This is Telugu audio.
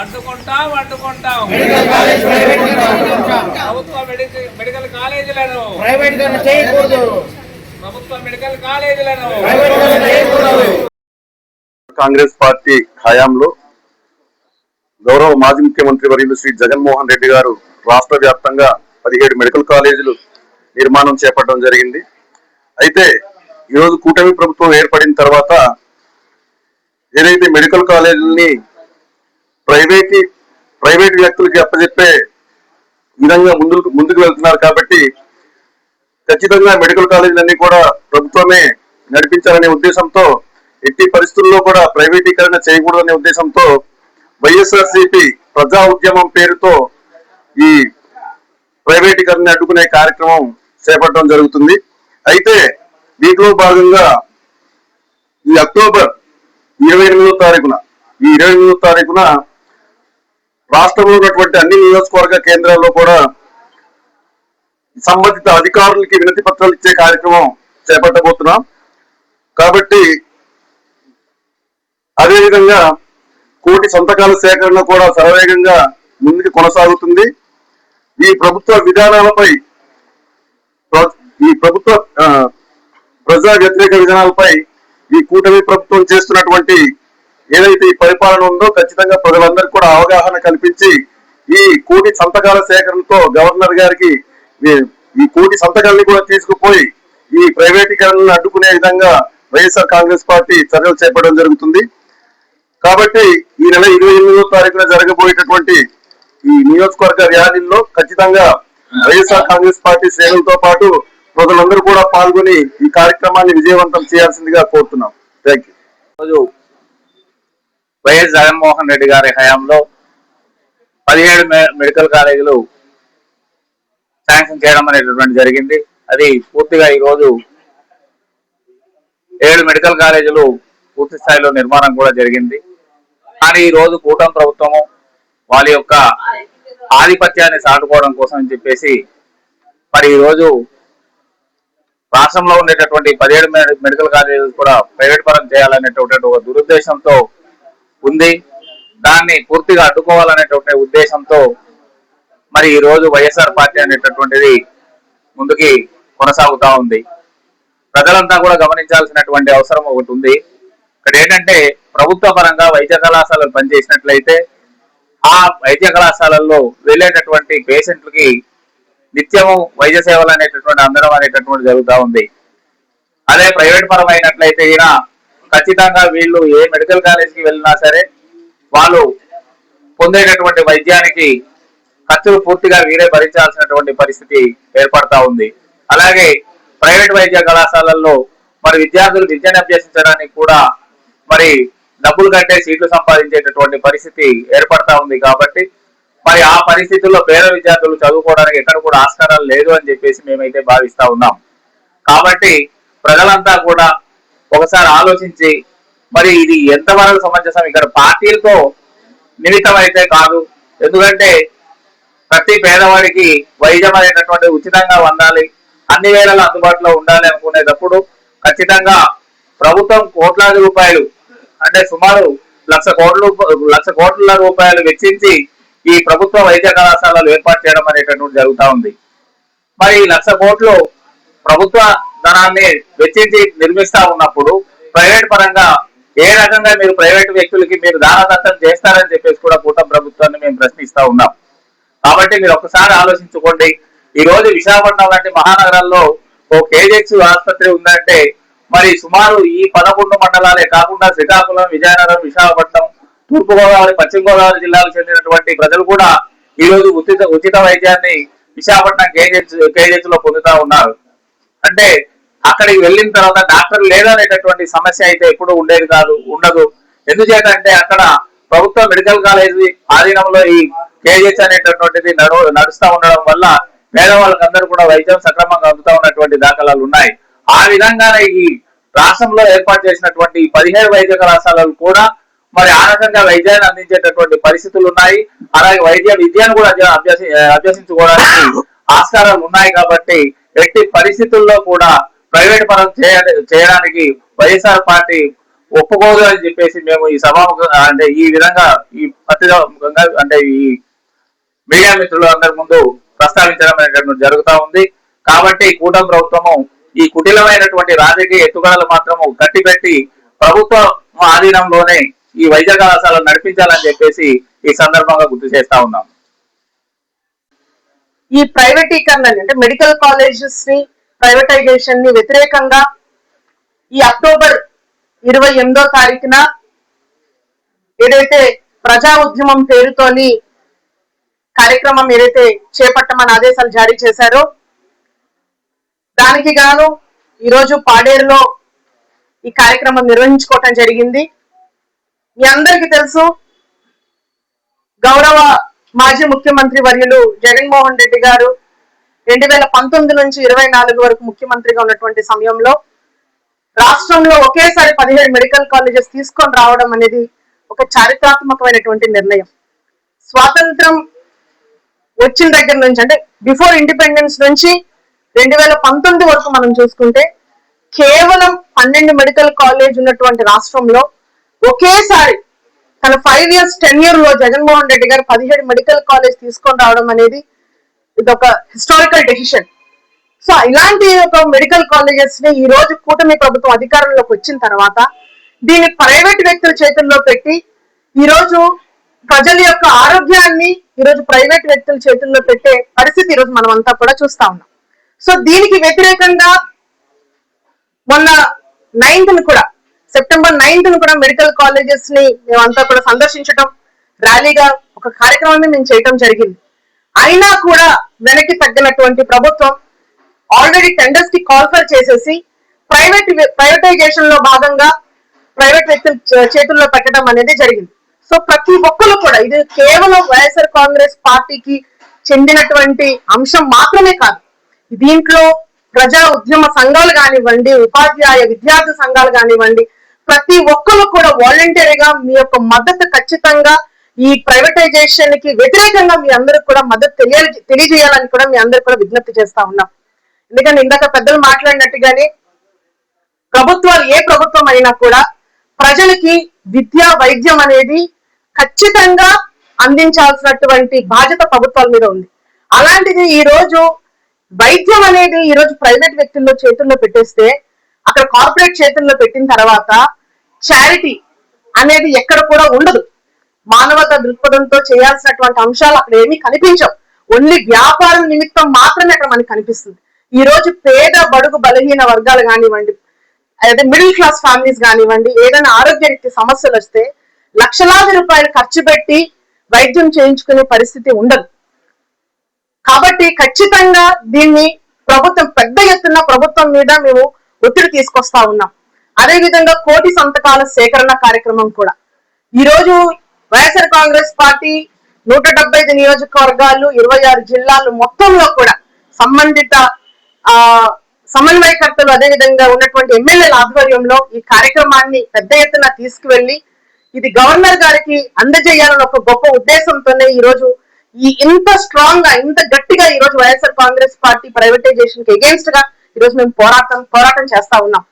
అడ్డుకుంటాం అడ్డుకుంటాం. ప్రభుత్వ మెడికల్ కాలేజీలను. ప్రభుత్వ మెడికల్ కాలేజీలను. కాంగ్రెస్ పార్టీ హయాంలో గౌరవ మాజీ ముఖ్యమంత్రి వర్యులు శ్రీ జగన్మోహన్ రెడ్డి గారు రాష్ట్ర వ్యాప్తంగా పదిహేడు మెడికల్ కాలేజీలు నిర్మాణం చేపట్టడం జరిగింది. అయితే ఈరోజు కూటమి ప్రభుత్వం ఏర్పడిన తర్వాత ఏదైతే మెడికల్ కాలేజీలని ప్రైవేట్ ప్రైవేట్ వ్యక్తులకి అప్పచెప్పే విధంగా ముందుకు ముందుకు వెళ్తున్నారు కాబట్టి ఖచ్చితంగా మెడికల్ కాలేజీలన్నీ కూడా ప్రభుత్వమే నడిపించాలనే ఉద్దేశంతో ఎట్టి పరిస్థితుల్లో కూడా ప్రైవేటీకరణ చేయకూడదనే ఉద్దేశంతో వైఎస్ఆర్సిపి ప్రజా ఉద్యమం పేరుతో ఈ ప్రైవేటీకరణ అడ్డుకునే కార్యక్రమం చేపట్టడం జరుగుతుంది. అయితే దీంట్లో భాగంగా ఈ అక్టోబర్ ఇరవై ఎనిమిదో తారీఖున ఈ ఇరవై ఎనిమిదో తారీఖున రాష్ట్రంలో ఉన్నటువంటి అన్ని నియోజకవర్గ కేంద్రాల్లో కూడా సంబంధిత అధికారులకి వినతి పత్రాలు ఇచ్చే కార్యక్రమం చేపట్టబోతున్నాం. కాబట్టి అదేవిధంగా కోటి సంతకాల సేకరణ కూడా శరవేగంగా ముందుకు కొనసాగుతుంది. ఈ ప్రభుత్వ విధానాలపై ఈ ప్రభుత్వ ప్రజా వ్యతిరేక విధానాలపై ఈ కూటమి ప్రభుత్వం చేస్తున్నటువంటి ఏదైతే ఈ పరిపాలన ఉందో ఖచ్చితంగా ప్రజలందరికీ కూడా అవగాహన కల్పించి ఈ కోటి సంతకాల సేకరణతో గవర్నర్ గారికి ఈ- కోటి సంతకాలని కూడా తీసుకుపోయి ఈ ప్రైవేటీకరణను అడ్డుకునే విధంగా వైఎస్ఆర్ కాంగ్రెస్ పార్టీ చర్యలు చేపట్టడం జరుగుతుంది. కాబట్టి ఈ నెల ఇరవై ఎనిమిదో తారీఖున జరగబోయేటటువంటి ఈ నియోజకవర్గ ర్యాలీల్లో ఖచ్చితంగా వైఎస్ఆర్ కాంగ్రెస్ పార్టీ శ్రేణులతో పాటు ప్రజలందరూ కూడా పాల్గొని ఈ కార్యక్రమాన్ని విజయవంతం చేయాల్సిందిగా కోరుతున్నాం. థ్యాంక్ యూ రోజు వైఎస్ జగన్మోహన్ రెడ్డి గారి హయాంలో పదిహేడు మెడికల్ కాలేజీలు శాంక్షన్ చేయడం అనేటటువంటి జరిగింది. అది పూర్తిగా ఈ రోజు ఏడు మెడికల్ కాలేజీలు పూర్తి స్థాయిలో నిర్మాణం కూడా జరిగింది. కానీ ఈ రోజు కూటమి ప్రభుత్వము వాళ్ళ యొక్క ఆధిపత్యాన్ని సాటుకోవడం కోసం అని చెప్పేసి మరి ఈ రోజు రాష్ట్రంలో ఉండేటటువంటి పదిహేడు మెడికల్ కాలేజీలు కూడా ప్రైవేట్ పరం చేయాలనేటువంటి ఒక దురుద్దేశంతో ఉంది. దాన్ని పూర్తిగా అడ్డుకోవాలనేటువంటి ఉద్దేశంతో మరి ఈ రోజు వైఎస్ఆర్ పార్టీ అనేటటువంటిది ముందుకి కొనసాగుతా ఉంది. ప్రజలంతా కూడా గమనించాల్సినటువంటి అవసరం ఒకటి ఉంది. ఇక్కడ ఏంటంటే ప్రభుత్వ పరంగా వైద్య కళాశాలలు పనిచేసినట్లయితే ఆ వైద్య కళాశాలల్లో వెళ్ళేటటువంటి పేషెంట్లకి నిత్యము వైద్య సేవలు అనేటటువంటి అందడం అనేటటువంటి జరుగుతూ ఉంది. అదే ప్రైవేట్ పరమైనట్లయితే ఈయన ఖచ్చితంగా వీళ్ళు ఏ మెడికల్ కాలేజీకి వెళ్ళినా సరే వాళ్ళు పొందేటటువంటి వైద్యానికి ఖర్చులు పూర్తిగా వీరే భరించాల్సినటువంటి పరిస్థితి ఏర్పడతా ఉంది. అలాగే ప్రైవేట్ వైద్య కళాశాలల్లో మరి విద్యార్థులు విద్యను అభ్యసించడానికి కూడా మరి డబ్బులు కట్టే సీట్లు సంపాదించేటటువంటి పరిస్థితి ఏర్పడతా ఉంది కాబట్టి మరి ఆ పరిస్థితుల్లో పేద విద్యార్థులు చదువుకోవడానికి ఎక్కడ కూడా ఆస్కారాలు లేదు అని చెప్పేసి మేమైతే భావిస్తా ఉన్నాం. కాబట్టి ప్రజలంతా కూడా ఒకసారి ఆలోచించి మరి ఇది ఎంతవరకు సమంజసం? ఇక్కడ పార్టీలతో నిమిత్తం అయితే కాదు. ఎందుకంటే ప్రతి పేదవాడికి వైద్యం అనేటటువంటి ఉచితంగా అందాలి. అన్ని వేళలా అందుబాటులో ఉండాలి అనుకునేటప్పుడు ఖచ్చితంగా ప్రభుత్వం కోట్లాది రూపాయలు అంటే సుమారు లక్ష కోట్ల లక్ష కోట్ల రూపాయలు వెచ్చించి ఈ ప్రభుత్వ వైద్య కళాశాలలు ఏర్పాటు చేయడం అనేటటువంటి జరుగుతా ఉంది. మరి లక్ష కోట్లు ప్రభుత్వ ధనాన్ని వెచ్చించి నిర్మిస్తా ఉన్నప్పుడు ప్రైవేట్ పరంగా ఏ రకంగా మీరు ప్రైవేట్ వ్యక్తులకి మీరు దానదత్తం చేస్తారని చెప్పేసి కూడా కూటమి ప్రభుత్వాన్ని మేము ప్రశ్నిస్తా ఉన్నాం. కాబట్టి మీరు ఒకసారి ఆలోచించుకోండి. ఈ రోజు విశాఖపట్నం లాంటి మహానగరాల్లో ఓ కేజెక్స్ ఆసుపత్రి ఉందంటే మరి సుమారు ఈ పదకొండు మండలాలే కాకుండా శ్రీకాకుళం విజయనగరం విశాఖపట్నం తూర్పు గోదావరి పశ్చిమ గోదావరి జిల్లాలకు చెందినటువంటి ప్రజలు కూడా ఈ రోజు ఉచిత ఉచిత వైద్యాన్ని విశాఖపట్నం కేజెక్స్ కేజెక్స్లో పొందుతా ఉన్నారు. అంటే అక్కడికి వెళ్ళిన తర్వాత డాక్టర్ లేదనేటటువంటి సమస్య అయితే ఎప్పుడు ఉండేది కాదు ఉండదు. ఎందుచేత అంటే అక్కడ ప్రభుత్వ మెడికల్ కాలేజీ ఆధీనంలో ఈ కేజెస్ అనేటటువంటిది నడు నడుస్తా ఉండడం వల్ల పేదవాళ్ళకి అందరూ కూడా వైద్యం సక్రమంగా అందుతా ఉన్నటువంటి దాఖలాలు ఉన్నాయి. ఆ విధంగానే ఈ రాష్ట్రంలో ఏర్పాటు చేసినటువంటి పదిహేడు వైద్య కళాశాలలు కూడా మరి ఆ రకంగా వైద్యాన్ని అందించేటటువంటి పరిస్థితులు ఉన్నాయి. అలాగే వైద్య విద్యను కూడా అభ్య- అభ్యసి అభ్యసించుకోవడానికి ఆస్కారాలు ఉన్నాయి కాబట్టి ఎట్టి పరిస్థితుల్లో కూడా ప్రైవేట్ పరం చేయడానికి వైఎస్ఆర్ పార్టీ ఒప్పుకోదు అని చెప్పేసి మేము ఈ సభాముఖ అంటే ఈ విధంగా ఈ పత్రికాముఖంగా అంటే ఈ మీడియా మిత్రులు అందరి ముందు ప్రస్తావించడం అనేటువంటి జరుగుతా ఉంది. కాబట్టి కూటమి ప్రభుత్వము ఈ కుటిలమైనటువంటి రాజకీయ ఎత్తుగడలు మాత్రము కట్టిపెట్టి ప్రభుత్వ ఆధీనంలోనే ఈ వైద్య కళాశాల నడిపించాలని చెప్పేసి ఈ సందర్భంగా గుర్తు చేస్తా ఉన్నాం. ఈ ప్రైవేటీకరణ అంటే మెడికల్ కాలేజెస్ని ప్రైవేటైజేషన్ని వ్యతిరేకంగా ఈ అక్టోబర్ ఇరవై ఎనిమిదో తారీఖున ఏదైతే ప్రజా ఉద్యమం పేరుతోని కార్యక్రమం ఏదైతే చేపట్టమని ఆదేశాలు జారీ చేశారో దానికి గాను ఈరోజు పాడేరులో ఈ కార్యక్రమం నిర్వహించుకోవటం జరిగింది. మీ అందరికీ తెలుసు గౌరవ మాజీ ముఖ్యమంత్రి వర్యులు జగన్మోహన్ రెడ్డి గారు రెండు వేల పంతొమ్మిది నుంచి ఇరవై నాలుగు వరకు ముఖ్యమంత్రిగా ఉన్నటువంటి సమయంలో రాష్ట్రంలో ఒకేసారి పదిహేడు మెడికల్ కాలేజెస్ తీసుకొని రావడం అనేది ఒక చారిత్రాత్మకమైనటువంటి నిర్ణయం. స్వాతంత్రం వచ్చిన దగ్గర నుంచి అంటే బిఫోర్ ఇండిపెండెన్స్ నుంచి రెండు వేల పంతొమ్మిది వరకు మనం చూసుకుంటే కేవలం పన్నెండు మెడికల్ కాలేజ్ ఉన్నటువంటి రాష్ట్రంలో ఒకేసారి తన ఫైవ్ ఇయర్స్ టెన్ ఇయర్లో జగన్మోహన్ రెడ్డి గారు పదిహేడు మెడికల్ కాలేజ్ తీసుకొని రావడం అనేది ఇది ఒక హిస్టారికల్ డెసిషన్. సో ఇలాంటి ఒక మెడికల్ కాలేజెస్ని ఈ రోజు కూటమి ప్రభుత్వం అధికారంలోకి వచ్చిన తర్వాత దీన్ని ప్రైవేట్ వ్యక్తుల చేతుల్లో పెట్టి ఈ రోజు ప్రజల యొక్క ఆరోగ్యాన్ని ఈ రోజు ప్రైవేట్ వ్యక్తుల చేతుల్లో పెట్టే పరిస్థితి ఈ రోజు మనం అంతా కూడా చూస్తా ఉన్నాం. సో దీనికి వ్యతిరేకంగా మొన్న నైన్త్ కూడా సెప్టెంబర్ నైన్త్ కూడా మెడికల్ కాలేజెస్ని మేమంతా కూడా సందర్శించడం ర్యాలీగా ఒక కార్యక్రమాన్ని మేము చేయటం జరిగింది. అయినా కూడా వెనక్కి తగ్గినటువంటి ప్రభుత్వం ఆల్రెడీ టెండర్స్కి కాల్ఫర్ చేసేసి ప్రైవేట్ ప్రైవేటైజేషన్లో భాగంగా ప్రైవేట్ వ్యక్తుల చేతుల్లో పెట్టడం అనేది జరిగింది. సో ప్రతి ఒక్కరు కూడా ఇది కేవలం వైఎస్ఆర్ కాంగ్రెస్ పార్టీకి చెందినటువంటి అంశం మాత్రమే కాదు. దీంట్లో ప్రజా ఉద్యమ సంఘాలు కానివ్వండి ఉపాధ్యాయ విద్యార్థి సంఘాలు కానివ్వండి ప్రతి ఒక్కరు కూడా వాలంటరీగా మీ యొక్క మద్దతు ఖచ్చితంగా ఈ ప్రైవేటైజేషన్కి వ్యతిరేకంగా మీ అందరికి కూడా మద్దతు తెలియ తెలియజేయాలని కూడా మీ అందరికి కూడా విజ్ఞప్తి చేస్తా ఉన్నాం. ఎందుకంటే ఇందాక పెద్దలు మాట్లాడినట్టుగానే ప్రభుత్వాలు ఏ ప్రభుత్వం అయినా కూడా ప్రజలకి విద్య వైద్యం అనేది ఖచ్చితంగా అందించాల్సినటువంటి బాధ్యత ప్రభుత్వాల మీద ఉంది. అలాంటిది ఈ రోజు వైద్యం అనేది ఈ రోజు ప్రైవేట్ వ్యక్తుల్లో చేతుల్లో పెట్టేస్తే అక్కడ కార్పొరేట్ చేతుల్లో పెట్టిన తర్వాత చారిటీ అనేది ఎక్కడ కూడా ఉండదు. మానవత దృక్పథంతో చేయాల్సినటువంటి అంశాలు అక్కడ ఏమీ కనిపించవు. ఓన్లీ వ్యాపారం నిమిత్తం మాత్రమే అక్కడ మనకి కనిపిస్తుంది. ఈ రోజు పేద బడుగు బలహీన వర్గాలు కానివ్వండి అదే మిడిల్ క్లాస్ ఫ్యామిలీస్ కానివ్వండి ఏదైనా ఆరోగ్య రీతి సమస్యలు వస్తే లక్షలాది రూపాయలు ఖర్చు పెట్టి వైద్యం చేయించుకునే పరిస్థితి ఉండదు. కాబట్టి ఖచ్చితంగా దీన్ని ప్రభుత్వం పెద్ద ఎత్తున ప్రభుత్వం మీద మేము ఒత్తిడి తీసుకొస్తా ఉన్నాం. అదే విధంగా కోటి సంతకాల సేకరణ కార్యక్రమం కూడా. ఈ రోజు వైఎస్ఆర్ కాంగ్రెస్ పార్టీ నూట డెబ్బై ఐదు నియోజకవర్గాలు ఇరవై ఆరు జిల్లాలు మొత్తంలో కూడా సంబంధిత ఆ సమన్వయకర్తలు అదే విధంగా ఉన్నటువంటి ఎమ్మెల్యేల ఆధ్వర్యంలో ఈ కార్యక్రమాన్ని పెద్ద ఎత్తున తీసుకువెళ్ళి ఇది గవర్నర్ గారికి అందజేయాలని ఒక గొప్ప ఉద్దేశంతోనే ఈ రోజు ఈ ఇంత స్ట్రాంగ్గా ఇంత గట్టిగా ఈ రోజు వైఎస్ఆర్ కాంగ్రెస్ పార్టీ ప్రైవేటైజేషన్కి అగేన్స్ట్గా ఈరోజు మేము పోరాటం పోరాటం చేస్తా ఉన్నాం.